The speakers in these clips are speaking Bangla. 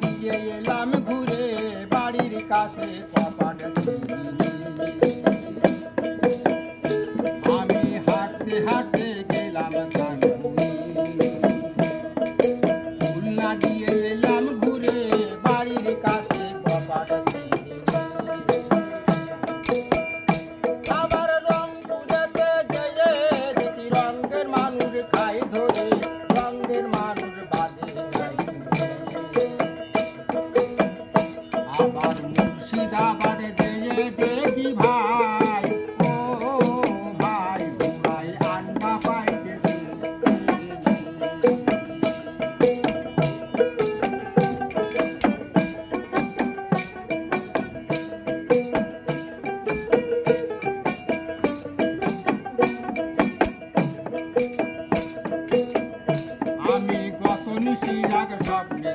দিয়ে এলাম ঘুরে বাড়ির কাছে কপাট আমি হাঁটতে হাঁটতে গেলাম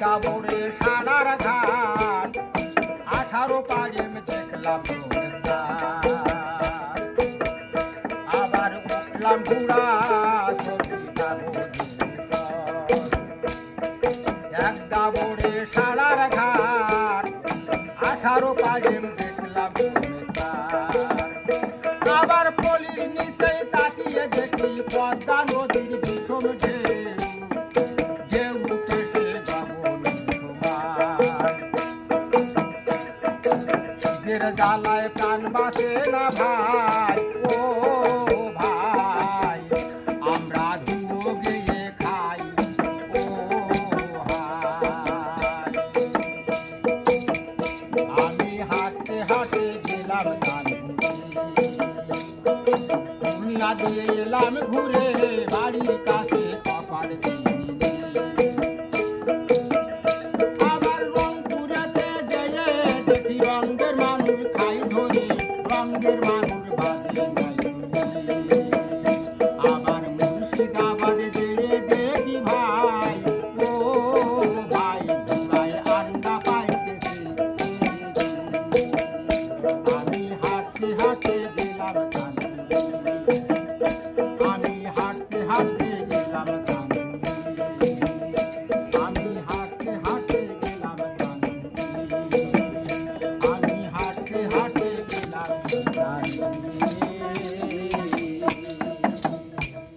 এক ডাবরে সারার আঠারো পাজেম দেখলাম আবার উঠলাম ঘুরা এক ডাবরে সারার ঘাট। আঠারো পাজেম দেখলাম আবার পলির নিচে তাকিয়ে দেখি পদ্মা নদীর ঢেউ ঢেউ কাজের জ্বালায় প্রাণ বাঁচে না ভাই। ও ভাই, আমরা ধুলো গিয়ে খাই। ও আমি হাঁটতে হাঁটতে গেলাম গান দুনিয়া দিয়ে এলাম ঘুরে। রঙের মানুষ খাই ধনী রঙের মানুষ।